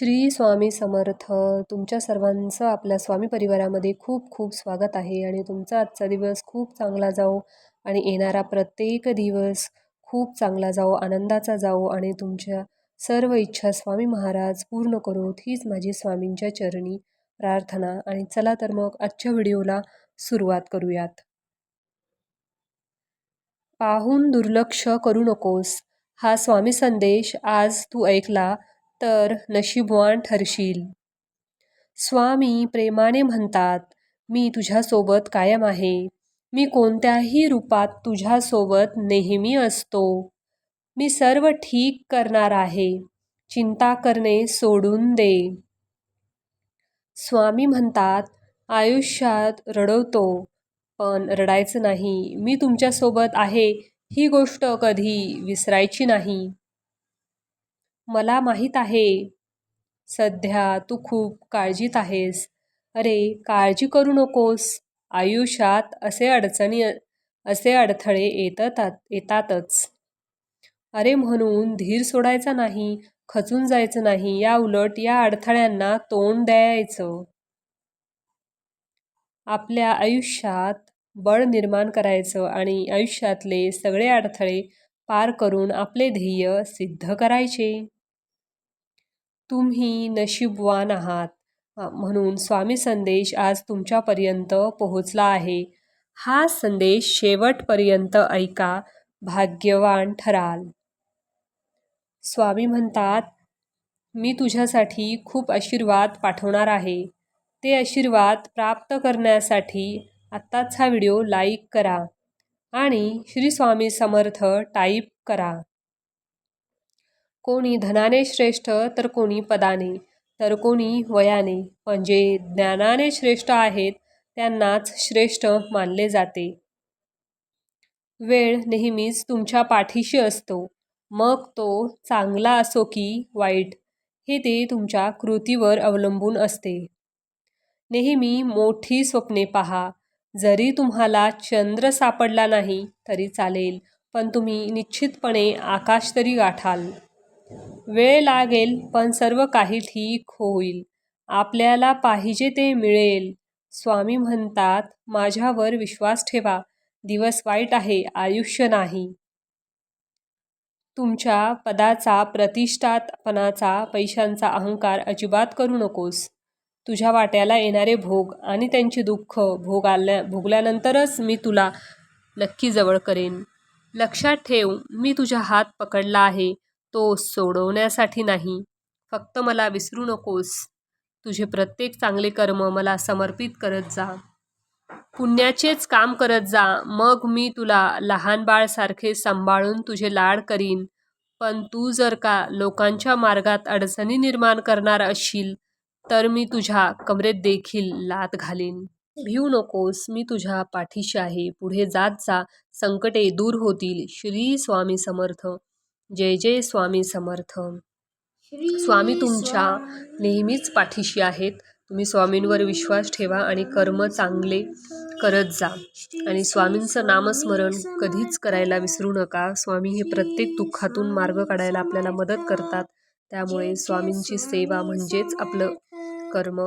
श्री स्वामी समर्थ. तुमच्या सर्वांचं आपल्या स्वामी परिवारामध्ये खूप खूप स्वागत आहे आणि तुमचा आजचा दिवस खूप चांगला जाओ आणि येणारा प्रत्येक दिवस खूप चांगला जाओ आनंदाचा जाओ आणि तुमच्या सर्व इच्छा स्वामी महाराज पूर्ण करोत हीच माझी स्वामींच्या चरणी प्रार्थना. आणि चला तर मग आजच्या व्हिडिओला सुरुवात करूयात. पाहून दुर्लक्ष करू नकोस. हा स्वामी संदेश आज तू ऐकला तर नशीबवान ठरशील. स्वामी प्रेमाने म्हणतात मी तुझ्यासोबत कायम आहे. मी कोणत्याही रूपात तुझ्यासोबत नेहमी असतो. मी सर्व ठीक करणार आहे. चिंता करणे सोडून दे. स्वामी म्हणतात आयुष्यात रडवतो पण रडायचं नाही. मी तुमच्यासोबत आहे. ही गोष्ट कधी विसरायची नाही. मला माहीत आहे. सध्या तू खूप काळजीत आहेस. अरे काळजी करू नकोस. आयुष्यात असे अडचणी असे अडथळे येतात येतातच. अरे म्हणून धीर सोडायचा नाही खचून जायचं नाही या उलट या अडथळ्यांना तोंड द्यायचं. आपल्या आयुष्यात बळ निर्माण करायचं आणि आयुष्यातले सगळे अडथळे पार करून आपले ध्येय सिद्ध करायचे. तुम्ही नशीबवान आहात म्हणून स्वामी संदेश आज तुमच्यापर्यंत पोहोचला आहे. हा संदेश शेवटपर्यंत ऐका भाग्यवान ठराल. स्वामी म्हणतात मी तुझ्यासाठी खूप आशीर्वाद पाठवणार आहे. ते आशीर्वाद प्राप्त करण्यासाठी आत्ताच हा व्हिडिओ लाईक करा आणि श्री स्वामी समर्थ टाईप करा. कोणी धनाने श्रेष्ठ तर कोणी पदाने तर कोणी वयाने. पण जे ज्ञानाने श्रेष्ठ आहेत त्यांनाच श्रेष्ठ मानले जाते. वेळ नेहमीच तुमच्या पाठीशी असतो. मग तो चांगला असो की वाईट हे ते तुमच्या कृतीवर अवलंबून असते. नेहमी मोठी स्वप्ने पहा. जरी तुम्हाला चंद्र सापडला नाही तरी चालेल. पण तुम्ही निश्चितपणे आकाश तरी गाठाल. वेळ लागेल पण सर्व काही ठीक होईल. आपल्याला पाहिजे ते मिळेल. स्वामी म्हणतात माझ्यावर विश्वास ठेवा. दिवस वाईट आहे आयुष्य नाही. तुमच्या पदाचा प्रतिष्ठातपणाचा पैशांचा अहंकार अजिबात करू नकोस. तुझ्या वाट्याला येणारे भोग आणि त्यांचे दुःख भोग आल्या भोगल्यानंतरच मी तुला नक्की जवळ करेन. लक्षात ठेव मी तुझा हात पकडला आहे. तो सोडवण्यासाठी नाही. फक्त मला विसरू नकोस. तुझे प्रत्येक चांगले कर्म मला समर्पित करत जा. पुण्याचेच काम करत जा. मग मी तुला लहान बाळसारखे सांभाळून तुझे लाड करीन. पण तू जर का लोकांच्या मार्गात अडचणी निर्माण करणार असशील तर मी तुझ्या कमरेत देखील लात घालीन. भिऊ नकोस. मी तुझ्या पाठीशी आहे. पुढे जात जा. संकटे दूर होतील. श्री स्वामी समर्थ. जय जय स्वामी समर्थ. स्वामी तुमच्या नेहमीच पाठीशी आहेत. तुम्ही स्वामींवर विश्वास ठेवा आणि कर्म चांगले करत जा. आणि स्वामींचं नामस्मरण कधीच करायला विसरू नका. स्वामी हे प्रत्येक दुःखातून मार्ग काढायला आपल्याला मदत करतात. त्यामुळे स्वामींची सेवा म्हणजेच आपलं कर्म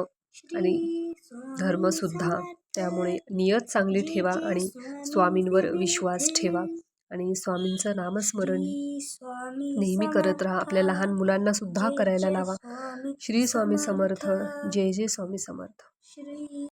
आणि धर्मसुद्धा त्यामुळे नियत चांगली ठेवा आणि स्वामींवर विश्वास ठेवा. आणि स्वामींचं नामस्मरण नेहमी करत राहा. आपल्या लहान मुलांना सुद्धा करायला लावा. श्री स्वामी समर्थ. जय जय स्वामी समर्थ.